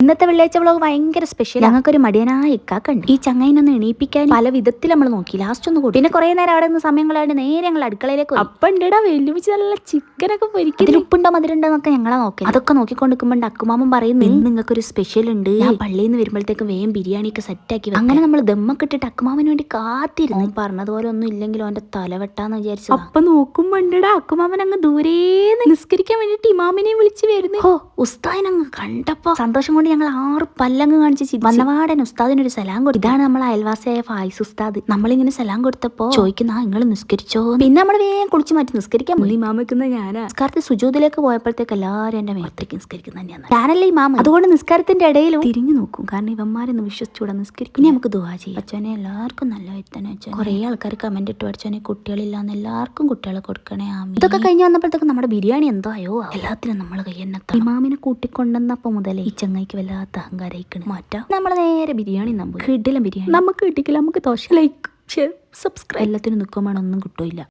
ഇന്നത്തെ വെള്ളിയാഴ്ച വ്ളോഗ് ഭയങ്കര സ്പെഷ്യൽ ഞങ്ങൾക്കൊരു മടിയനായ ഇക്കാക്കുണ്ട് ഈ ചങ്ങൈനൊന്ന് എണീപ്പിക്കാൻ പല വിധത്തിൽ നമ്മൾ നോക്കി. ലാസ്റ്റ് ഒന്ന് കൂടി പിന്നെ കുറെ നേരം അവിടെ നിന്ന് സമയങ്ങളായിട്ട് നേരെ ഞങ്ങൾ അടുക്കളയിലേക്ക് അപ്പണ്ടടാ വെല്ലുവിച്ച് നല്ല ചിക്കനൊക്കെ പൊരിക്കും ഉപ്പുണ്ടോ മധുരണ്ടോ എന്നൊക്കെ ഞങ്ങളെ നോക്കി. അതൊക്കെ നോക്കിക്കൊണ്ടിരിക്കുമ്പോൾ അക്കുമാമൻ പറയുന്നു ഇന്ന് നിങ്ങൾക്ക് ഒരു സ്പെഷ്യൽ ഉണ്ട്. ഞാൻ പള്ളിയിൽ നിന്ന് വരുമ്പോഴത്തേക്ക് വേഗം ബിരിയാണി ഒക്കെ സെറ്റ് ആക്കി വെക്കാം." അങ്ങനെ നമ്മൾ ദമ്മൊക്കെ ഇട്ടിട്ട് അക്കുമാമന് വേണ്ടി കാത്തിരുന്നു. പറഞ്ഞതുപോലെ ഒന്നും ഇല്ലെങ്കിലും അവന്റെ തലവെട്ടാന്ന് വിചാരിച്ചു അപ്പൊ നോക്കുമ്പോണ്ടാ അക്കുമാമൻ അങ്ങ് ദൂരേന്ന് നിസ്കരിക്കാൻ വേണ്ടിട്ട് ഇമാമിനെ വിളിച്ച് വരുന്നു. ഓ ഉസ്താദിനങ്ങ് കണ്ടപ്പോ സന്തോഷം കൊണ്ട് ഞങ്ങൾ ആറ് പല്ലങ്ങ് കാണിച്ച്. വന്നവാടൻ ഉസ്താദിനൊരു സലാം കൊടുത്തു. ഇതാണ് നമ്മൾ അയൽവാസിയായ ഫായിസ് ഉസ്താദ്. നമ്മളിങ്ങനെ സലാം കൊടുത്തപ്പോ ചോദിക്കുന്ന നിങ്ങൾ നിസ്കരിച്ചോ? പിന്നെ നമ്മൾ വേഗം കുളിച്ച് മാറ്റി നിസ്കരിക്കാൻ മുള്ളി മാമിക്കുന്ന ഞാനാ. നിസ്കാരത്തിൽ സുജോതിലേക്ക് പോയപ്പോഴത്തേക്ക് എല്ലാവരും എന്റെ മേത്രയ്ക്ക് നിസ്കരിക്കുന്ന തന്നെയാണ് ഞാനല്ലേ മാമ അതുകൊണ്ട് നിസ്കാരത്തിന്റെ ഇടയിൽ തിരിഞ്ഞു നോക്കും. കാരണം ഇവന്മാരൊന്ന് വിശ്വസിച്ചൂടെ നിസ്കരിക്കും ഇനി നമുക്ക് ദുവാ ചെയ്യാം. അച്ഛനെ എല്ലാവർക്കും നല്ല തന്നെ അച്ഛൻ കുറെ ആൾക്കാർ കമന്റ് ഇട്ടു. അച്ഛനെ കുട്ടികളില്ലാന്ന് എല്ലാവർക്കും കുട്ടികളെ കൊടുക്കണേ. ആമി ഇതൊക്കെ കഴിഞ്ഞ് വന്നപ്പോഴത്തേക്ക് നമ്മുടെ ബിരിയാണി എന്തോ ആയോ. എല്ലാത്തിനും നമ്മൾ കയ്യെന്നെത്താം ഇമാമിനെ കൂട്ടിക്കൊണ്ടെന്നപ്പോ മുതലേ ഈ ചങ്ങായിക്ക് വല്ലാത്ത അഹങ്കാരയിക്കണ്. മാറ്റാം. നമ്മൾ നേരെ ബിരിയാണി നമ്പ് കിടിലം ബിരിയാണി. നമുക്ക് കിട്ടിക്കില്ല നമുക്ക് ദോശ. ലൈക്ക് ഷെയർ സബ്സ്ക്രൈബ് എല്ലാത്തിനും നിൽക്കുമ്പോൾ ഒന്നും കിട്ടൂല